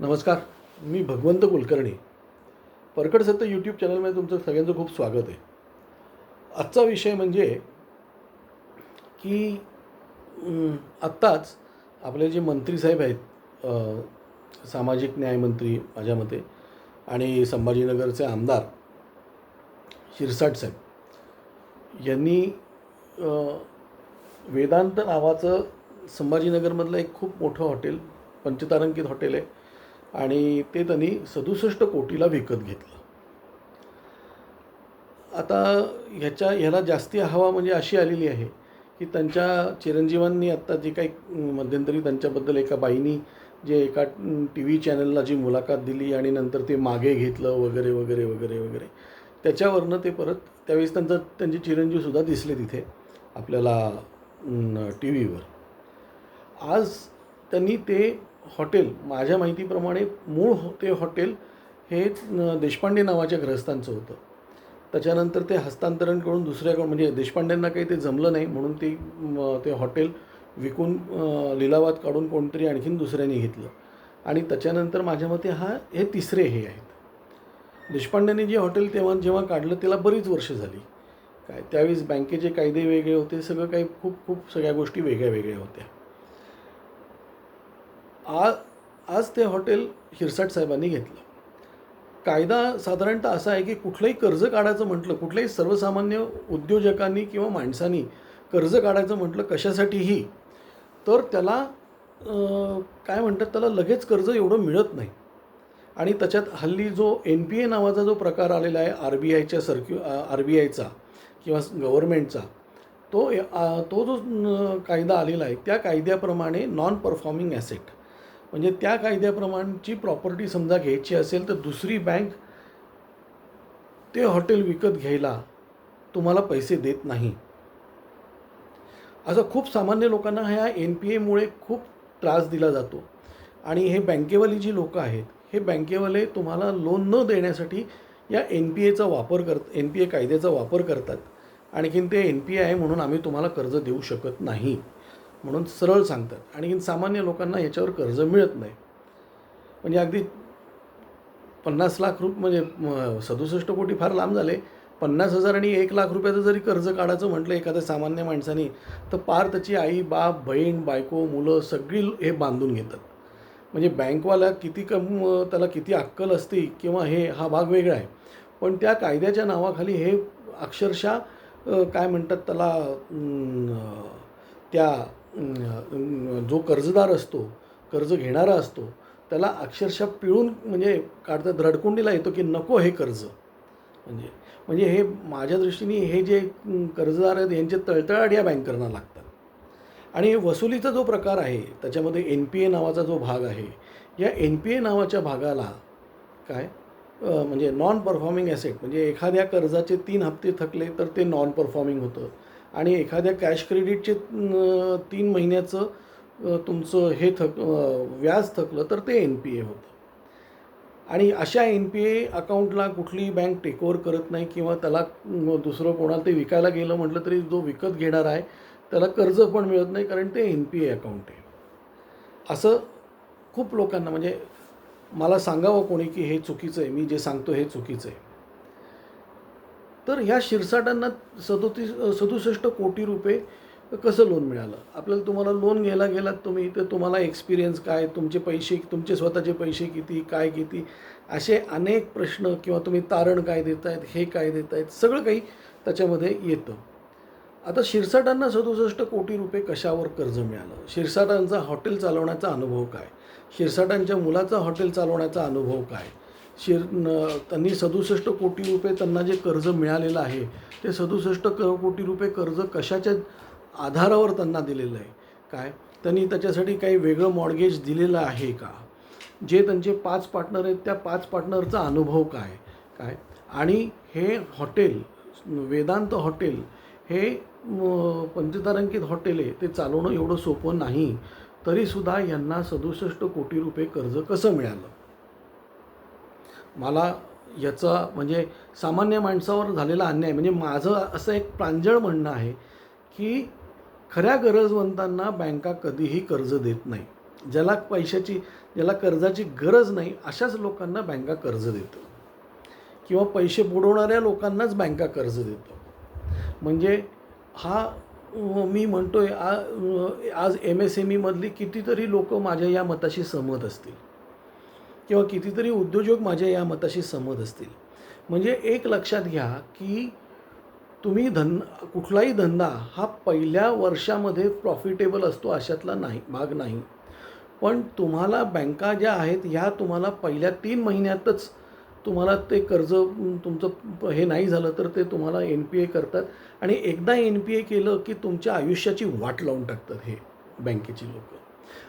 नमस्कार मी भगवंत कुलकर्णी. परकड सत्य यूट्यूब चॅनलमध्ये तुमचं सगळ्यांचं खूप स्वागत आहे. आजचा विषय म्हणजे की आत्ताच आपले जे मंत्री साहेब आहेत सामाजिक न्यायमंत्री माझ्या मते आणि संभाजीनगरचे आमदार शिरसाट साहेब यांनी वेदांत नावाचं संभाजीनगरमधलं एक खूप मोठं हॉटेल पंचतारांकित हॉटेल आहे. आणि ते त्यांनी सदुसष्ट कोटीला विकत घेतलं. आता ह्याच्या ह्याला जास्ती हवा म्हणजे अशी आलेली आहे की त्यांच्या चिरंजीवांनी आत्ता जे काही मध्यंतरी त्यांच्याबद्दल एका बाईनी जे एका टी व्ही चॅनलला जी मुलाखत दिली आणि नंतर ते मागे घेतलं वगैरे वगैरे वगैरे वगैरे त्याच्यावरनं ते परत त्यावेळेस त्यांचं त्यांचे चिरंजीवसुद्धा दिसले तिथे आपल्याला टी व्हीवर आज त्यांनी ते हॉटेल माझ्या माहितीप्रमाणे मूळ हो-, ते हॉटेल हे देशपांडे नावाच्या ग्रहस्थांचं होतं. त्याच्यानंतर ते हस्तांतरण करून दुसऱ्याकडून म्हणजे देशपांड्यांना काही ते जमलं नाही म्हणून ते ते हॉटेल विकून लिलावात काढून कोणतरी आणखीन दुसऱ्याने घेतलं. आणि त्याच्यानंतर माझ्या मते हा हे तिसरे हे आहेत. देशपांड्यांनी जे हॉटेल तेव्हा जेव्हा काढलं त्याला बरीच वर्ष झाली. काय त्यावेळेस बँकेचे कायदे वेगळे होते सगळं काही खूप खूप सगळ्या गोष्टी वेगळ्या वेगळ्या होत्या. आ आज ते हॉटेल हिरसाट साहेबांनी घेतलं. कायदा साधारणतः असा आहे की कुठलंही कर्ज काढायचं म्हटलं कुठल्याही सर्वसामान्य उद्योजकांनी किंवा माणसांनी कर्ज काढायचं म्हटलं कशासाठीही तर त्याला काय म्हणतात त्याला लगेच कर्ज एवढं मिळत नाही. आणि त्याच्यात हल्ली जो एन पी ए नावाचा जो प्रकार आलेला आहे आर बी आयच्या सर्क्यु आर बी आयचा किंवा गव्हर्मेंटचा तो तो जो कायदा आलेला आहे त्या कायद्याप्रमाणे नॉन परफॉर्मिंग ॲसेट म्हणजे त्या कायद्याप्रमाणची प्रॉपर्टी समजा घ्यायची असेल तर दुसरी बँक ते हॉटेल विकत घ्यायला तुम्हाला पैसे देत नाही. असं खूप सामान्य लोकांना ह्या एन पी एमुळे खूप त्रास दिला जातो. आणि हे बँकेवाली जी लोकं आहेत हे बँकेवाले तुम्हाला लोन न देण्यासाठी या एन पी एचा वापर कर एन पी ए कायद्याचा वापर करतात. आणखीन ते एन पी ए आहे म्हणून आम्ही तुम्हाला कर्ज देऊ शकत नाही. म्हणून सरळ सांगतात. आणि सामान्य लोकांना याच्यावर कर्ज मिळत नाही. म्हणजे अगदी पन्नास लाख रुप म्हणजे सदुसष्ट कोटी फार लांब झाले. पन्नास हजार आणि एक लाख रुपयाचं जरी कर्ज काढायचं म्हटलं एखाद्या सामान्य माणसाने तर पार त्याची आई बाप बहीण बायको मुलं सगळी हे बांधून घेतात. म्हणजे बँकवाला किती कम त्याला किती अक्कल असते किंवा हे हा भाग वेगळा आहे. पण त्या कायद्याच्या नावाखाली हे अक्षरशः काय म्हणतात त्याला त्या जो कर्जदार असतो कर्ज घेणारा असतो त्याला अक्षरशः पिळून म्हणजे काढता रडकुंडीला येतो की नको हे कर्ज. म्हणजे म्हणजे हे माझ्या दृष्टीने हे जे कर्जदार आहेत यांचे तळतळाट या बँकरना लागतात. आणि वसुलीचा जो प्रकार आहे त्याच्यामध्ये एन पी ए नावाचा जो भाग आहे या एन पी ए नावाच्या भागाला काय? म्हणजे नॉन परफॉर्मिंग ॲसेट म्हणजे एखाद्या कर्जाचे तीन हप्ते थकले तर ते नॉन परफॉर्मिंग होतं. आणि एखाद्या कॅश क्रेडिटचे तीन महिन्याचं तुमचं हे थक व्याज थकलं तर ते एन पी ए होतं. आणि अशा एन पी ए अकाउंटला कुठलीही बँक टेकओव्हर करत नाही किंवा त्याला दुसरं कोणाला ते विकायला गेलं म्हटलं तरी जो विकत घेणार आहे त्याला कर्ज पण मिळत नाही कारण ते एन पी ए अकाउंट आहे. असं खूप लोकांना म्हणजे मला सांगावं कोणी की हे चुकीचं आहे मी जे सांगतो हे चुकीचं आहे. तर ह्या शिरसाटांना सदोतीस सदुसष्ट कोटी रुपये कसं लोन मिळालं? आपल्याला तुम्हाला लोन घ्यायला गेलात तुम्ही तर तुम्हाला एक्सपिरियन्स काय तुमचे पैसे तुमचे स्वतःचे पैसे किती काय किती? असे अनेक प्रश्न किंवा तुम्ही तारण काय देत आहेत हे काय देत आहेत सगळं काही त्याच्यामध्ये येतं. आता शिरसाटांना सदुसष्ट कोटी रुपये कशावर कर्ज मिळालं? शिरसाटांचा हॉटेल चालवण्याचा अनुभव काय? शिरसाटांच्या मुलाचा हॉटेल चालवण्याचा अनुभव काय? शिर त्यांनी सदुसष्ट कोटी रुपये त्यांना जे कर्ज मिळालेलं आहे ते सदुसष्ट क कोटी रुपये कर्ज कशाच्या आधारावर त्यांना दिलेलं आहे? काय? त्यांनी त्याच्यासाठी काही वेगळं मॉडगेज दिलेलं आहे का? जे त्यांचे पाच पार्टनर आहेत त्या पाच पार्टनरचा अनुभव काय? काय? आणि हे हॉटेल वेदांत हॉटेल हे पंचतारांकित हॉटेल आहे ते चालवणं एवढं सोपं नाही तरीसुद्धा यांना सदुसष्ट कोटी रुपये कर्ज कसं मिळालं? मला याचा म्हणजे सामान्य माणसावर झालेला अन्याय म्हणजे माझं असं एक प्रांजळ म्हणणं आहे की खऱ्या गरजवंतांना बँका कधीही कर्ज देत नाही. ज्याला पैशाची ज्याला कर्जाची गरज नाही अशाच लोकांना बँका कर्ज देतं. किंवा पैसे बुडवणाऱ्या लोकांनाच बँका कर्ज देतं. म्हणजे हा मी म्हणतो आहे आज एम एस एम ईमधली कितीतरी लोक माझ्या या मताशी सहमत असतील. किंवा कितीतरी उद्योजक माझ्या या मताशी सहमत असतील. म्हणजे एक लक्षात घ्या की तुम्ही धन कुठलाही धंदा हा पहिल्या वर्षामध्ये प्रॉफिटेबल असतो अशातला नाही भाग नाही. पण तुम्हाला बँका ज्या आहेत ह्या तुम्हाला पहिल्या तीन महिन्यातच तुम्हाला ते कर्ज तुमचं प- हे नाही झालं तर ते तुम्हाला एन पी ए करतात. आणि एकदा एन पी ए केलं की तुमच्या आयुष्याची वाट लावून टाकतात हे बँकेची लोकं.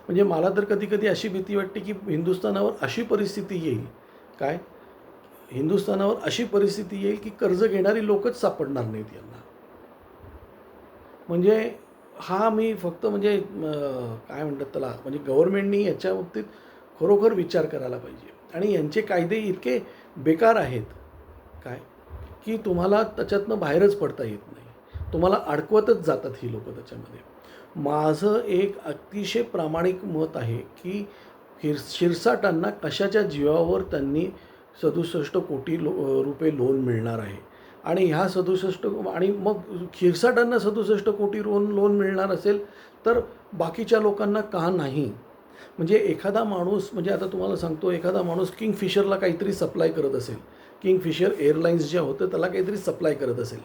म्हणजे मला तर कधी कधी अशी भीती वाटते की हिंदुस्थानावर अशी परिस्थिती येईल. काय? हिंदुस्थानावर अशी परिस्थिती येईल की कर्ज घेणारी लोकच सापडणार नाहीत यांना. म्हणजे हा मी फक्त म्हणजे काय म्हणतात त्याला म्हणजे गव्हर्नमेंटनी याच्या बाबतीत खरोखर विचार करायला पाहिजे. आणि यांचे कायदे इतके बेकार आहेत काय? की तुम्हाला त्याच्यातनं बाहेरच पडता येत नाही. तुम्हाला अडकवतच जातात ही लोकं त्याच्यामध्ये. माझं एक अतिशय प्रामाणिक मत आहे की हिर शिरसाटांना कशाच्या जीवावर त्यांनी सदुसष्ट कोटी लो रुपये लोन मिळणार आहे? आणि ह्या सदुसष्ट आणि मग खिरसाटांना सदुसष्ट कोटी लोन लोन मिळणार असेल तर बाकीच्या लोकांना का नाही? म्हणजे एखादा माणूस म्हणजे आता तुम्हाला सांगतो एखादा माणूस किंगफिशरला काहीतरी सप्लाय करत असेल. किंगफिशर एअरलाईन्स ज्या होतं त्याला काहीतरी सप्लाय करत असेल.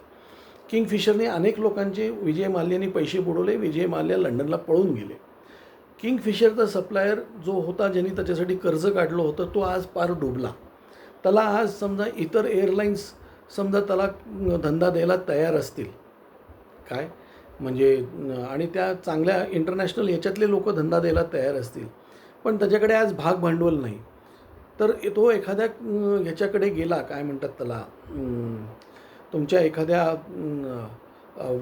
किंगफिशरने अनेक लोकांचे विजय माल्यने पैसे बुडवले विजय माल्या लंडनला पळून गेले. किंगफिशरचा सप्लायर जो होता ज्यांनी त्याच्यासाठी कर्ज काढलं होतं तो आज पार डुबला. त्याला आज समजा इतर एअरलाईन्स समजा त्याला धंदा द्यायला तयार असतील. काय? म्हणजे आणि त्या चांगल्या इंटरनॅशनल याच्यातले लोक धंदा द्यायला तयार असतील. पण त्याच्याकडे आज भाग भांडवल नाही. तर तो एखाद्या ह्याच्याकडे गेला काय म्हणतात त्याला तुमच्या एखाद्या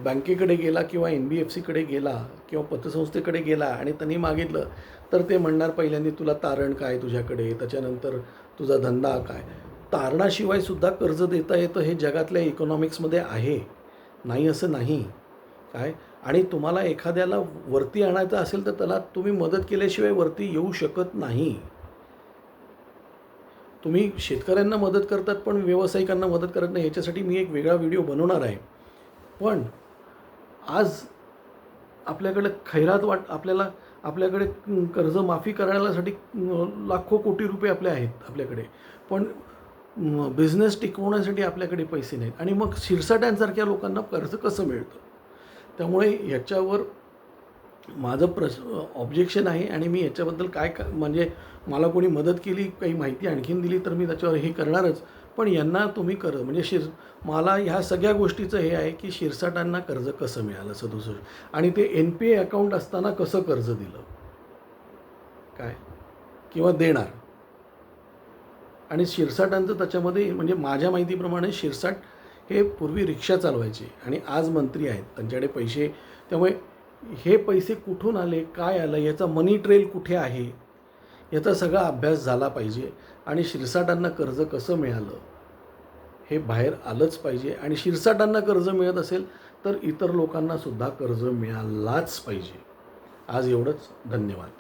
बँकेकडे गेला किंवा एन बी एफ सीकडे गेला किंवा पतसंस्थेकडे गेला आणि त्यांनी मागितलं तर ते म्हणणार पहिल्यांदा तुला तारण काय तुझ्याकडे? त्याच्यानंतर तुझा धंदा काय? तारणाशिवाय सुद्धा कर्ज देता येतं हे जगातल्या इकॉनॉमिक्समध्ये आहे. नाही असं नाही. काय? आणि तुम्हाला एखाद्याला वरती आणायचं असेल तर त्याला तुम्ही मदत केल्याशिवाय वरती येऊ शकत नाही. तुम्ही शेतकऱ्यांना मदत करतात पण व्यावसायिकांना मदत करत नाही याच्यासाठी मी एक वेगळा व्हिडिओ बनवणार आहे. पण आज आपल्याकडे खैरात वाट आपल्याला आपल्याकडे कर्ज कर्जमाफी करण्यासाठी लाखो कोटी रुपये आपले आहेत आपल्याकडे. पण बिझनेस टिकवण्यासाठी आपल्याकडे पैसे नाहीत. आणि मग शिरसाट्यांसारख्या लोकांना कर्ज कसं मिळतं? त्यामुळे ह्याच्यावर माझं प्रश ऑब्जेक्शन आहे आणि मी याच्याबद्दल काय का म्हणजे मला कोणी मदत केली काही माहिती आणखीन दिली तर मी त्याच्यावर हे करणारच. पण यांना तुम्ही कर म्हणजे शिर मला ह्या सगळ्या गोष्टीचं हे आहे की शिरसाटांना कर्ज कसं मिळालं सदुसष्ट आणि ते एन पी ए अकाउंट असताना कसं कर्ज दिलं? काय? किंवा देणार? आणि शिरसाटांचं त्याच्यामध्ये म्हणजे माझ्या माहितीप्रमाणे शिरसाट हे पूर्वी रिक्षा चालवायचे आणि आज मंत्री आहेत. त्यांच्याकडे पैसे त्यामुळे हे पैसे कुठून आले काय आलं याचा मनी ट्रेल कुठे आहे याचा सगळा अभ्यास झाला पाहिजे आणि शिरसाटांना कर्ज कसं मिळालं? हे बाहेर आलंच पाहिजे आणि शिरसाटांना कर्ज मिळत असेल तर इतर लोकांनासुद्धा कर्ज मिळालाच पाहिजे. आज एवढंच. धन्यवाद.